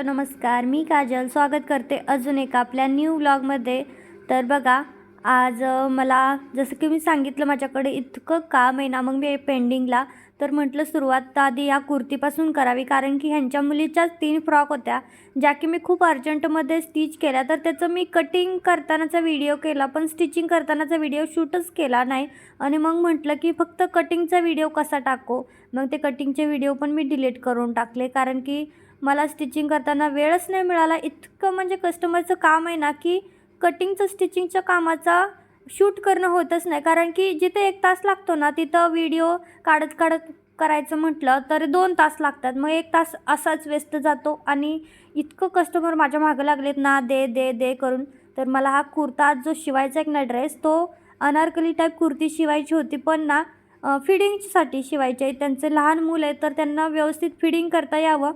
Hello नमस्कार. मी काजल. स्वागत करते अजून एका आपल्या न्यू व्लॉगमध्ये तर बघा आज मला जसं की मी सांगितलं माझ्याकडे इतकं काम आहे ना मग मी पेंडिंगला तर म्हटलं सुरुवात आधी या कुर्तीपासून करावी कारण की ह्यांच्या मुलीच्याच तीन फ्रॉक होत्या ज्या की मी खूप अर्जंटमध्ये स्टिच केल्या. तर त्याचं मी कटिंग करतानाचा व्हिडिओ केला पण स्टिचिंग करतानाचा व्हिडिओ शूटच केला नाही. आणि मग म्हटलं की फक्त कटिंगचा व्हिडिओ कसा टाकू? मग ते कटिंगचे व्हिडिओ पण मी डिलीट करून टाकले कारण की मला स्टिचिंग करताना वेळच नाही मिळाला. इतकं म्हणजे कस्टमरचं काम आहे ना की कटिंगचं स्टिचिंगच्या कामाचा शूट करणं होतच नाही. कारण की जिथे एक तास लागतो ना तिथं व्हिडिओ काढत काढत करायचं म्हटलं तर दोन तास लागतात. मग एक तास असाच व्यस्त जातो आणि इतकं कस्टमर माझ्या मागं लागलेत ना दे दे दे करून. तर मला हा कुर्ता आज जो शिवायचा एक ना ड्रेस तो अनारकली टाईप कुर्ती शिवायची होती. पण ना फिडिंगसाठी शिवायची. आहे त्यांचे लहान मुलं आहे तर त्यांना व्यवस्थित फिडिंग करता यावं.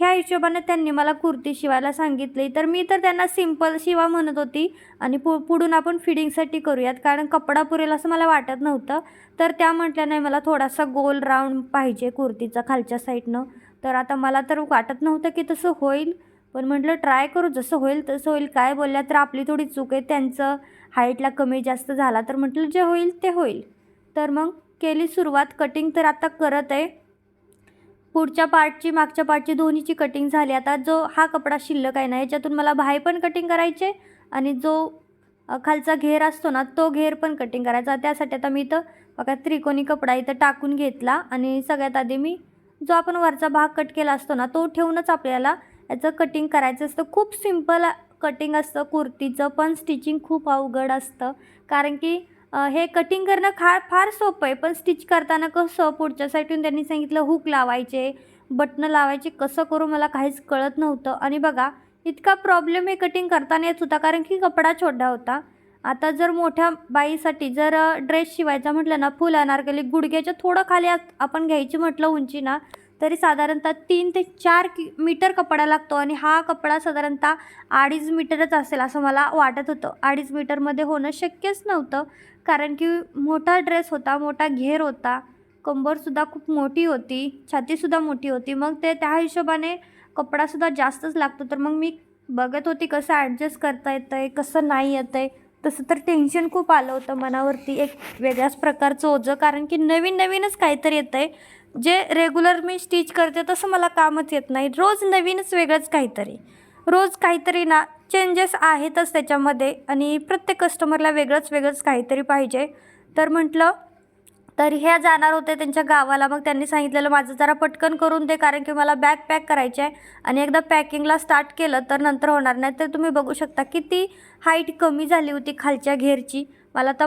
ह्या हिशोबाने त्यांनी मला कुर्ती शिवायला सांगितली. तर मी तर त्यांना सिंपल शिवा म्हणत होती आणि पु पुढून आपण फिडिंगसाठी करूयात. कारण कपडा पुरेल असं मला वाटत नव्हतं. तर त्या म्हटल्या नाही मला थोडासा गोल राऊंड पाहिजे कुर्तीचा खालच्या साईडनं तर आता मला तर वाटत नव्हतं की तसं होईल. पण म्हटलं ट्राय करू जसं होईल तसं होईल. काय बोलल्या तर आपली थोडी चूक आहे. त्यांचं हाईटला कमी जास्त झाला तर म्हटलं जे होईल ते होईल. तर मग केली सुरुवात. कटिंग तर आता करत आहे. पुढच्या पार्टची मागच्या पार्टची दोन्हीची कटिंग झाली. आता जो हा कपडा शिल्लक आहे ना याच्यातून मला बाहे पण कटिंग करायचे आणि जो खालचा घेर असतो ना तो घेर पण कटिंग करायचा. त्यासाठी आता मी इथं बघा त्रिकोणी कपडा इथं टाकून घेतला आणि सगळ्यात आधी मी जो आपण वरचा भाग कट केला असतो ना तो ठेवूनच आपल्याला याचं कटिंग करायचं असतं. खूप सिंपल कटिंग असतं. कुर्तीचं पण स्टिचिंग खूप अवघड असतं. कारण की हे कटिंग करणं खा फार सोपं आहे पण स्टिच करताना कसं पुढच्या साईडून त्यांनी सांगितलं हुक लावायचे बटणं लावायचे कसं करू मला काहीच कळत नव्हतं. आणि बघा इतका प्रॉब्लेम हे कटिंग करताना येत होता कारण की कपडा छोटा होता. आता जर मोठ्या बाईसाठी जर ड्रेस शिवायचा म्हटलं ना फुल अनारकली गुडघ्याच्या थोडं खाली आपण घ्यायची म्हटलं उंची ना तरी साधारणतः तीन ते चार कि मीटर कपडा लागतो आणि हा कपडा साधारणतः अडीच मीटरच असेल असं मला वाटत होतं. अडीच मीटरमध्ये होणं शक्यच नव्हतं. कारण की मोठा ड्रेस होता मोठा घेर होता कंबरसुद्धा खूप मोठी होती छातीसुद्धा मोठी होती. मग ते त्या हिशोबाने कपडासुद्धा जास्तच लागतो. तर मग मी बघत होती कसं ॲडजस्ट करता येतं आहे कसं नाही येतं आहे तसं तर टेन्शन खूप आलं होतं मनावरती. एक वेगळ्याच प्रकारचं ओझं. कारण की नवीन नवीनच काहीतरी येतं आहे जे रेग्युलर मी स्टिच करते तसं मला कामच येत नाही. रोज नवीनच वेगळंच काहीतरी. रोज काहीतरी ना चेंजेस आहेतच त्याच्यामध्ये आणि प्रत्येक कस्टमरला वेगळंच वेगळंच काहीतरी पाहिजे. तर म्हटलं तर ह्या जाणार होते त्यांच्या गावाला. मग त्यांनी सांगितलेलं माझं जरा पटकन करून दे कारण की मला बॅग पॅक करायची आहे आणि एकदा पॅकिंगला स्टार्ट केलं तर नंतर होणार नाही. तर तुम्ही बघू शकता किती हाईट कमी झाली होती खालच्या घेरची. मला तर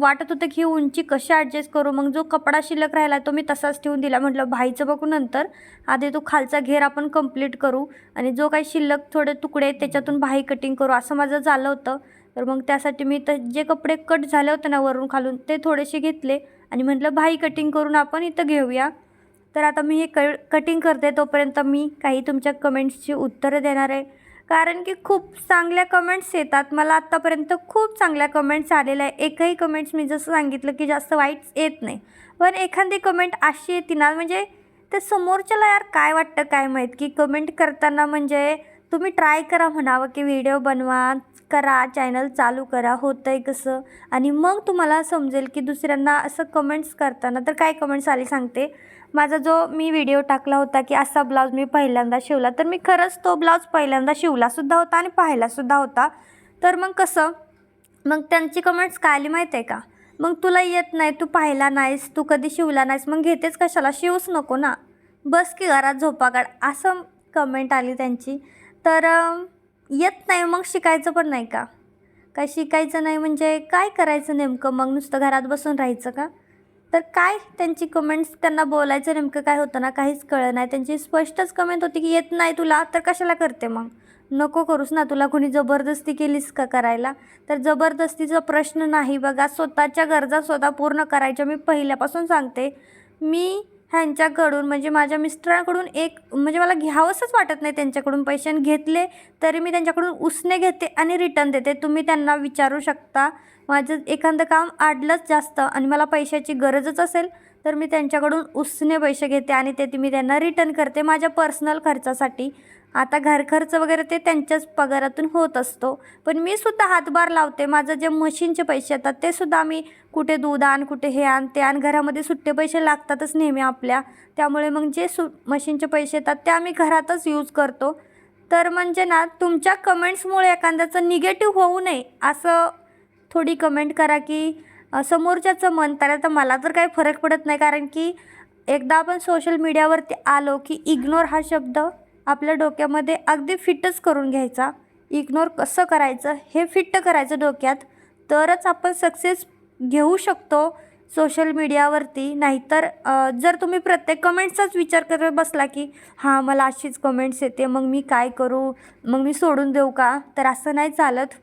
वाटत होतं की उंची कशी ॲडजस्ट करू? मग जो कपडा शिल्लक राहिला तो मी तसाच ठेवून दिला. म्हटलं भाईचं बघू नंतर. आधी तो खालचा घेर आपण कंप्लीट करू. आणि जो काही शिल्लक थोडे तुकडे त्याच्यातून भाई कटिंग करू. असं माझं झालं होतं. तर मग त्यासाठी मी तर जे कपडे कट झाले होते ना वरून खालून ते थोडेसे घेतले. आणि म्हटलं भाई कटिंग करून आपण इथं घेऊया. तर आता मी हे क कटिंग करते तोपर्यंत मी काही तुमच्या कमेंट्सची उत्तरं देणार आहे. कारण की खूप चांगल्या कमेंट्स येतात. मला आत्तापर्यंत खूप चांगल्या कमेंट्स आलेल्या आहे एकही कमेंट्स मी जसं सांगितलं की जास्त वाईट येत नाही. पण एखादी कमेंट अशी येते ना म्हणजे ते समोरच्याला यार काय वाटतं काय माहीत? की कमेंट करताना म्हणजे तुम्ही ट्राय करा म्हणावं की व्हिडिओ बनवा करा चॅनल चालू करा होतं आहे कसं? आणि मग तुम्हाला समजेल की दुसऱ्यांना असं कमेंट्स करताना तर काय कमेंट्स आली सांगते? माझा जो मी व्हिडिओ टाकला होता की असा ब्लाऊज मी पहिल्यांदा शिवला तर मी खरंच तो ब्लाऊज पहिल्यांदा शिवलासुद्धा होता आणि पाहिलासुद्धा होता. तर मग कसं? मग त्यांची कमेंट्स काय आली माहीत आहे का? मग तुला येत नाही तू पाहिला नाहीस तू कधी शिवला नाहीस मग घेतेच कशाला? शिवूच नको ना. बस की घरात झोपा काढ असं कमेंट आली त्यांची. तर येत नाही मग शिकायचं पण नाही का? काय शिकायचं नाही म्हणजे काय करायचं नेमकं? मग नुसतं घरात बसून राहायचं का? तर काय त्यांची कमेंट्स त्यांना बोलायचं नेमकं काय होतं ना काहीच कळलं नाही. त्यांची स्पष्टच कमेंट होती की येत नाही तुला तर कशाला करते मग? नको करूस ना तुला कोणी जबरदस्ती केलीस का करायला? तर जबरदस्तीचा प्रश्न नाही बघा. स्वतःच्या गरजा स्वतः पूर्ण करायच्या. मी पहिल्यापासून सांगते मी ह्यांच्याकडून म्हणजे माझ्या मिस्टरांकडून एक म्हणजे मला घ्यावंसंच वाटत नाही त्यांच्याकडून पैसे आणि घेतले तरी मी त्यांच्याकडून उसने घेते आणि रिटर्न देते. तुम्ही त्यांना विचारू शकता. माझं एखादं काम आडलंच जास्त आणि मला पैशाची गरजच असेल तर मी त्यांच्याकडून उसने पैसे घेते आणि ते ती मी त्यांना रिटर्न करते माझ्या पर्सनल खर्चासाठी. आता घरखर्च वगैरे ते त्यांच्याच पगारातून होत असतो. पण मी सुद्धा हातभार लावते. माझं जे मशीनचे पैसे येतात ते सुद्धा आम्ही कुठे दूध आण कुठे हे आण ते आण. घरामध्ये सुट्टे पैसे लागतातच नेहमी आपल्या. त्यामुळे मग जे सु मशीनचे पैसे येतात ते आम्ही घरातच यूज करतो. तर म्हणजे ना तुमच्या कमेंट्समुळे एखाद्याचं निगेटिव्ह होऊ नये असं थोडी कमेंट करा की समोरच्याचं मन. तर आता मला तर काही फरक पडत नाही कारण की एकदा आपण सोशल मीडियावरती आलो की इग्नोर हा शब्द आपल्या डोक्यामध्ये अगदी फिटच करून घ्यायचा. इग्नोर कसं करायचं हे फिट्ट करायचं डोक्यात. तरच आपण सक्सेस घेऊ शकतो सोशल मीडियावरती नाहीतर जर तुम्ही प्रत्येक कमेंट्सचाच विचार करत बसला की हां मला अशीच कमेंट्स येते मग मी काय करू? मग मी सोडून देऊ का? तर असं नाही चालत.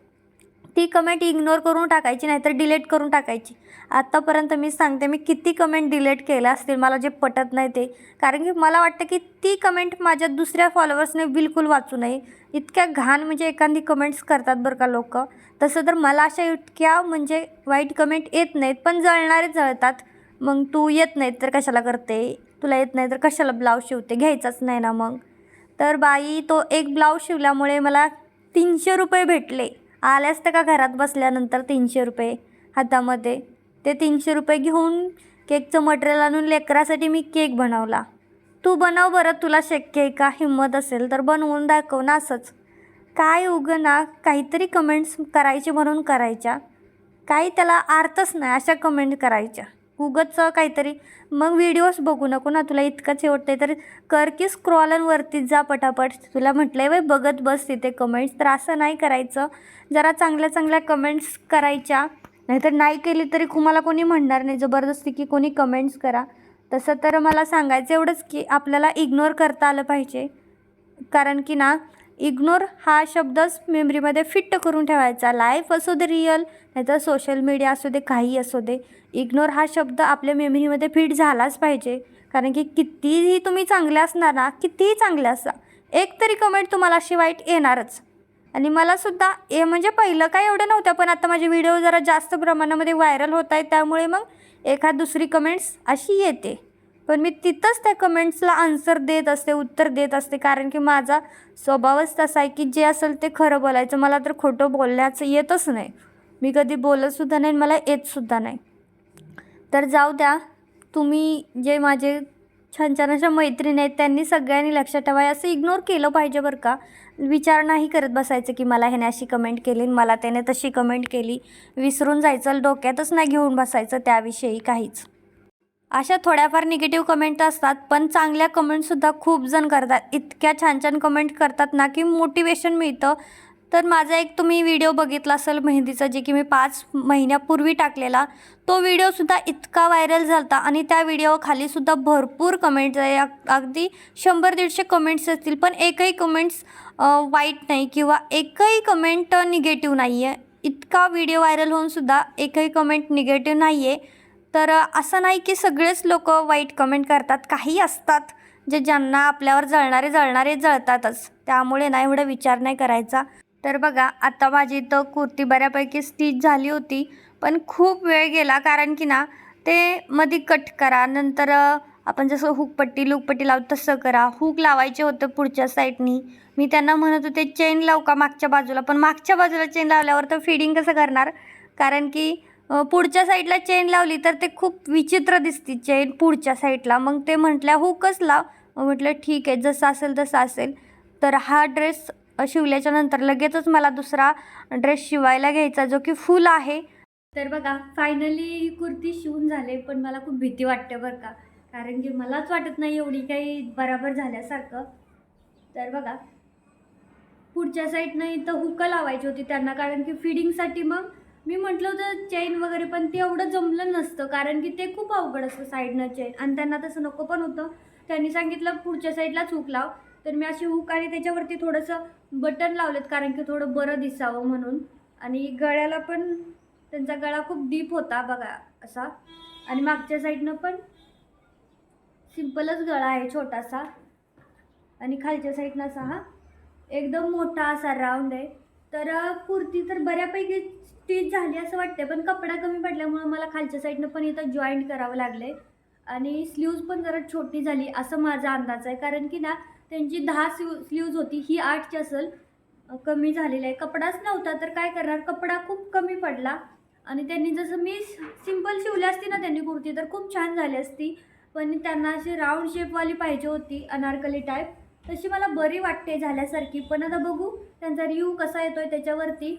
ती कमेंट इग्नोर करून टाकायची नाहीतर डिलीट करून टाकायची. आत्तापर्यंत मी सांगते मी किती कमेंट डिलीट केल्या असतील मला जे पटत नाही ते. कारण की मला वाटतं की ती कमेंट माझ्या दुसऱ्या फॉलोअर्सने बिलकुल वाचू नये. इतक्या घाण म्हणजे एखादी कमेंट्स करतात बरं का लोक. तसं तर मला अशा इतक्या म्हणजे वाईट कमेंट येत नाहीत पण जळणारे जळतात. मग तू येत नाहीत तर कशाला करते? तुला येत नाही तर कशाला ब्लाऊज शिवते? घ्यायचाच नाही ना मग. तर बाई तो एक ब्लाऊज शिवल्यामुळे मला तीनशे रुपये भेटले. आल्यास तर का घरात बसल्यानंतर तीनशे रुपये हातामध्ये? ते तीनशे रुपये घेऊन केकचं मटेरियल आणून लेकरासाठी मी केक बनवला. तू बनव बरं तुला शक्य आहे का? हिंमत असेल तर बनवून दाखव ना असंच. काय उगं ना काहीतरी कमेंट्स करायचे म्हणून करायच्या. काही त्याला अर्थच नाही अशा कमेंट करायच्या. उगच काहीतरी. मग व्हिडिओज बघू नको ना तुला इतकंच आहे. तर कर की स्क्रॉलनवरती जा पटापट. तुला म्हटलं आहे बघत बस तिथे कमेंट्स तर असं नाही करायचं. जरा चांगल्या चांगल्या कमेंट्स करायच्या. नाहीतर नाही केली तरी तुम्हाला कोणी म्हणणार नाही. जबरदस्ती की कोणी कमेंट्स करा. तसं तर मला सांगायचं एवढंच की आपल्याला इग्नोर करता आलं पाहिजे. कारण की ना इग्नोर हा शब्दच मेमरीमध्ये फिट्ट करून ठेवायचा. लाईफ असू दे रिअल नाहीतर सोशल मीडिया असू दे काही असू दे इग्नोर हा शब्द आपल्या मेमरीमध्ये फिट झालाच पाहिजे. कारण की कितीही तुम्ही चांगले असणार ना कितीही चांगले असा एक तरी कमेंट तुम्हाला अशी वाईट येणारच. आणि मला सुद्धा ए म्हणजे पहिलं काय एवढं नव्हतं पण आता माझे व्हिडिओ जरा जास्त प्रमाणामध्ये व्हायरल होत आहेत त्यामुळे मग एखाद दुसरी कमेंट्स अशी येते. पण मी तिथंच त्या कमेंट्सला आन्सर देत असते उत्तर देत असते. कारण की माझा स्वभावच तसा आहे की जे असेल ते खरं बोलायचं. मला तर खोटं बोलण्याचं येतच नाही. मी कधी बोलतसुद्धा नाही आणि मला येतसुद्धा नाही. तर जाऊ द्या. तुम्ही जे माझे छान छान अशा मैत्रिणी आहेत त्यांनी सगळ्यांनी लक्षात ठेवा असं इग्नोर केलं पाहिजे बरं का. विचार नाही करत बसायचं की मला ह्याने अशी कमेंट केली आणि मला त्याने तशी कमेंट केली. विसरून जायचं डोक्यातच नाही घेऊन बसायचं त्याविषयी काहीच. अशा थोड्याफार निगेटिव्ह कमेंट असतात पण चांगल्या कमेंटसुद्धा खूप जण करतात. इतक्या छान छान कमेंट करतात ना की मोटिवेशन मिळतं. तर माझा एक तुम्ही व्हिडिओ बघितला असेल मेहंदीचा जे की मी पाच महिन्यापूर्वी टाकलेला. तो व्हिडिओसुद्धा इतका व्हायरल झाला होता आणि त्या व्हिडिओ खालीसुद्धा भरपूर कमेंट्स आहे. अगदी शंभर दीडशे कमेंट्स असतील पण एकही कमेंट्स वाईट नाही किंवा एकही कमेंट निगेटिव्ह नाही आहे इतका व्हिडिओ व्हायरल होऊनसुद्धा एकही कमेंट निगेटिव्ह नाही आहे तर असं नाही की सगळेच लोक वाईट कमेंट करतात. काही असतात जे ज्यांना आपल्यावर जळणारे जळणारे जळतातच. त्यामुळे ना एवढा विचार नाही करायचा. तर बघा आता माझी इथं कुर्ती बऱ्यापैकी स्टिच झाली होती पण खूप वेळ गेला कारण की ना ते मध्ये कट करा. नंतर आपण जसं हुकपट्टी लुकपट्टी लावतो तसं करा. हुक लावायचे होतं पुढच्या साईडनी मी त्यांना म्हणत होते चेन लावू का मागच्या बाजूला? पण मागच्या बाजूला चेन लावल्यावर तर फिडिंग कसं करणार? कारण की पुढच्या साईडला चेन लावली तर ते खूप विचित्र दिसते चेन पुढच्या साईडला. मग ते म्हटल्या हो, हुकच लाव म्हटलं ठीक आहे जसं असेल तसं असेल. तर हा ड्रेस शिवल्याच्या नंतर लगेचच मला दुसरा ड्रेस शिवायला घ्यायचा जो की फुल आहे. तर बघा फायनली ही कुर्ती शिवून झाले पण मला खूप भीती वाटते बरं का. कारण की मलाच वाटत नाही एवढी काही बराबर झाल्यासारखं. तर बघा पुढच्या साईडनं इथं हुकं लावायची होती त्यांना कारण की फिडिंगसाठी मग मी म्हटलं होतं चेन वगैरे पण ते एवढं जमलं नसतं कारण की ते खूप अवघड असतं साईडनं चेन आणि त्यांना तसं नको पण होतं. त्यांनी सांगितलं पुढच्या साईडलाच हुक लाव. तर मी अशी हुक आणि त्याच्यावरती थोडंसं बटन लावलेत कारण की थोडं बरं दिसावं म्हणून. आणि गळ्याला पण त्यांचा गळा खूप डीप होता बघा असा. आणि मागच्या साईडनं पण सिम्पलच गळा आहे छोटासा. आणि खालच्या साईडनं असा हा. एकदम मोठा असा राऊंड आहे. तर कुर्ती तर बऱ्यापैकी स्टिच झाली असं वाटते पण कपडा कमी पडल्यामुळं मला खालच्या साईडनं पण इथं जॉईंट करावं लागले आणि स्लीव्ज पण जरा छोटी झाली असं माझा अंदाज आहे. कारण की ना त्यांची दहा स्लीव स्लीव्ज होती ही आठची असेल कमी झालेलं आहे. कपडाच नव्हता तर काय करणार? कपडा खूप कमी पडला. आणि त्यांनी जसं मी सिंपल शिवली असती ना त्यांनी कुर्ती तर खूप छान झाली असती. पण त्यांना अशी राऊंड शेपवाली पाहिजे होती अनारकली टाईप तशी मला बरी वाटते झाल्यासारखी. पण आता बघू त्यांचा रिव्ह्यू कसा येतोय त्याच्यावरती.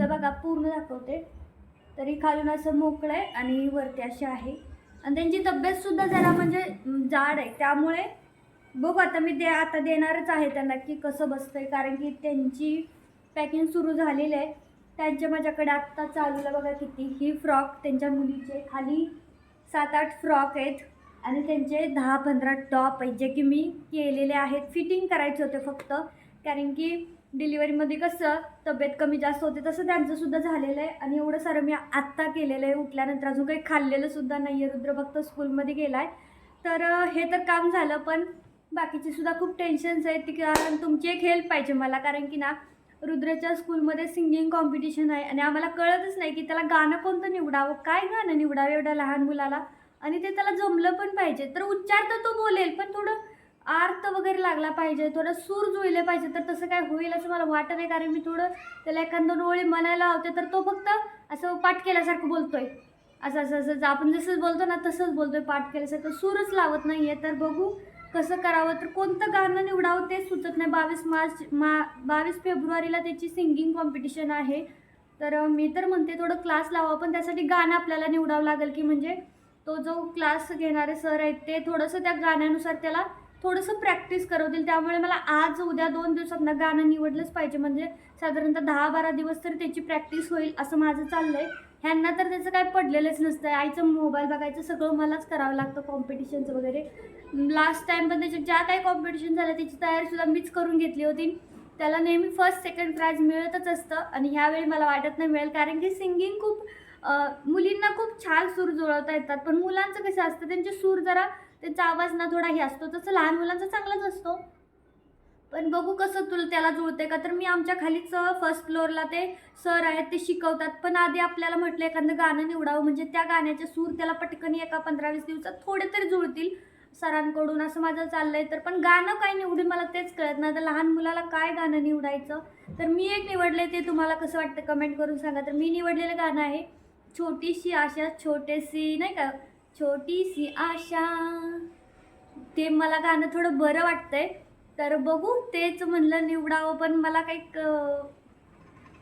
तर बघा पूर्ण दाखवते. तरी खालून असं मोकळं आहे आणि वरती अशी आहे. आणि त्यांची तब्येतसुद्धा जरा म्हणजे जाड आहे. त्यामुळे बघू आता मी दे आता देणारच आहे त्यांना की कसं बसतंय. कारण की त्यांची पॅकिंग सुरू झालेली आहे. त्यांच्या माझ्याकडे आत्ता चालूला बघा किती. ही फ्रॉक त्यांच्या मुलीचे. खाली सात आठ फ्रॉक आहेत. आणि त्यांचे दहा पंधरा टॉप आहेत जे की मी केलेले आहेत. फिटिंग करायचे होते फक्त. कारण की डिलिव्हरीमध्ये कसं तब्येत कमी जास्त होते तसं त्यांचंसुद्धा झालेलं आहे. आणि एवढं सारं मी आत्ता केलेलं आहे. उठल्यानंतर अजून काही खाल्लेलंसुद्धा नाही आहे रुद्रभक्त स्कूलमध्ये गेला आहे तर हे तर काम झालं पण बाकीचे सुद्धा खूप टेन्शन्स आहेत. ती कारण तुमची एक हेल्प पाहिजे मला. कारण की ना रुद्रच्या स्कूलमध्ये सिंगिंग कॉम्पिटिशन आहे. आणि आम्हाला कळतच नाही की त्याला गाणं कोणतं निवडावं काय गाणं निवडावं एवढ्या लहान मुलाला? आणि ते त्याला जमलं पण पाहिजे. तर उच्चार तर तो बोलेल पण थोडं आर्त वगैरे लागला पाहिजे थोडं सूर जुळले पाहिजे. तर तसं काय होईल असं मला वाटत नाही कारण मी थोडं त्याला एखाद दोन ओळी म्हणायला लावते तर तो फक्त असं पाठ केल्यासारखं बोलतोय. असं असं असं आपण जसं बोलतो ना तसंच बोलतोय पाठ केल्यासारखं. सूरच लावत नाही आहे तर बघू कसं करावं. तर कोणतं गाणं निवडावं ते सुचत नाही. बावीस मार्च मा बावीस फेब्रुवारीला त्याची सिंगिंग कॉम्पिटिशन आहे. तर मी तर म्हणते थोडं क्लास लावा पण त्यासाठी गाणं आपल्याला निवडावं लागेल की म्हणजे तो जो क्लास घेणारे सर आहेत ते थोडंसं त्या गाण्यानुसार त्याला थोडंसं प्रॅक्टिस करवतील. त्यामुळे मला आज उद्या दोन दिवसात ना गाणं निवडलंच पाहिजे. म्हणजे साधारणतः दहा बारा दिवस तर त्याची प्रॅक्टिस होईल असं माझं चाललं आहे ह्यांना तर त्याचं काय पडलेलंच नसतं आईचं मोबाईल बघायचं सगळं मलाच करावं लागतं कॉम्पिटिशनचं वगैरे. लास्ट टाईम पण त्याच्या ज्या काही कॉम्पिटिशन झाल्या त्याची तयारीसुद्धा मीच करून घेतली होती. त्याला नेहमी फर्स्ट सेकंड प्राईज मिळतच असतं. आणि ह्यावेळी मला वाटत नाही मिळेल. कारण की सिंगिंग खूप मुलींना खूप छान सूर जुळवता येतात पण मुलांचं कसं असतं त्यांचे सूर जरा त्यांचा आवाज ना थोडा हे असतो. तसं लहान मुलांचा चांगलाच असतो. पण बघू कसं तुला त्याला जुळते का? तर मी आमच्या खालीच फर्स्ट फ्लोअरला ते सर आहेत ते शिकवतात. पण आधी आपल्याला म्हटलं एखादं गाणं निवडावं म्हणजे त्या गाण्याचे सूर त्याला पटकन एका पंधरा वीस दिवसात थोडे तरी जुळतील सरांकडून असं माझं चाललं आहे तर पण गाणं काय निवडून मला तेच कळत नाही. तर लहान मुलाला काय गाणं निवडायचं? तर मी एक निवडले ते तुम्हाला कसं वाटतं कमेंट करून सांगा. तर मी निवडलेलं गाणं आहे छोटीशी आशा छोटीशी नाही का? छोटीशी आशा. ते मला गाणं थोडं बरं वाटतंय. तर बघू तेच म्हणलं निवडावं पण मला काही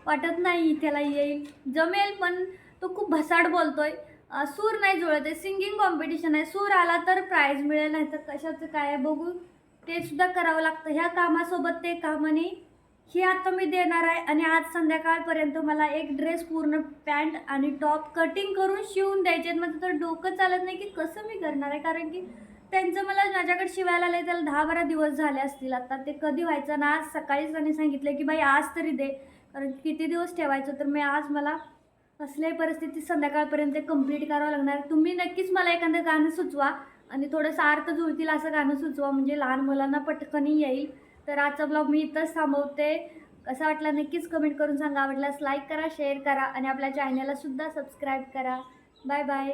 वाटत नाही त्याला येईल. जमेल पण तो खूप भसाड बोलतोय. सूर नाही जुळत आहे. सिंगिंग कॉम्पिटिशन आहे. सूर आला तर प्राईज मिळेल नाही तर कशाचं काय आहे? बघू. ते सुद्धा करावं लागतं. ह्या कामासोबत ते कामाने हे आता मी देणार आहे आणि आज संध्याकाळपर्यंत मला एक ड्रेस पूर्ण पॅन्ट आणि टॉप कटिंग करून शिवून द्यायचे आहेत. माझं तर डोकं चालत नाही की कसं मी करणार आहे. कारण की त्यांचं मला माझ्याकडे शिवायला आलं त्याला दहा बारा दिवस झाले असतील आता. ते कधी व्हायचं ना आज सकाळीच त्यांनी सांगितलं की बाई आज तरी दे. कारण किती दिवस ठेवायचं? तर मी आज मला कसल्याही परिस्थितीत संध्याकाळपर्यंत कंप्लीट करावं लागणार. तुम्ही नक्कीच मला एखादं गाणं सुचवा आणि थोडंसं अर्थ जुळतील असं गाणं सुचवा. म्हणजे लहान मुलांना पटकनही येईल. तर आजचा ब्लॉग मी इथंच थांबवते. कसा वाटला नक्कीच कमेंट करून सांगा. आवडल्यास लाईक करा शेअर करा आणि आपल्या चॅनलला सुद्धा सबस्क्राईब करा. Bye bye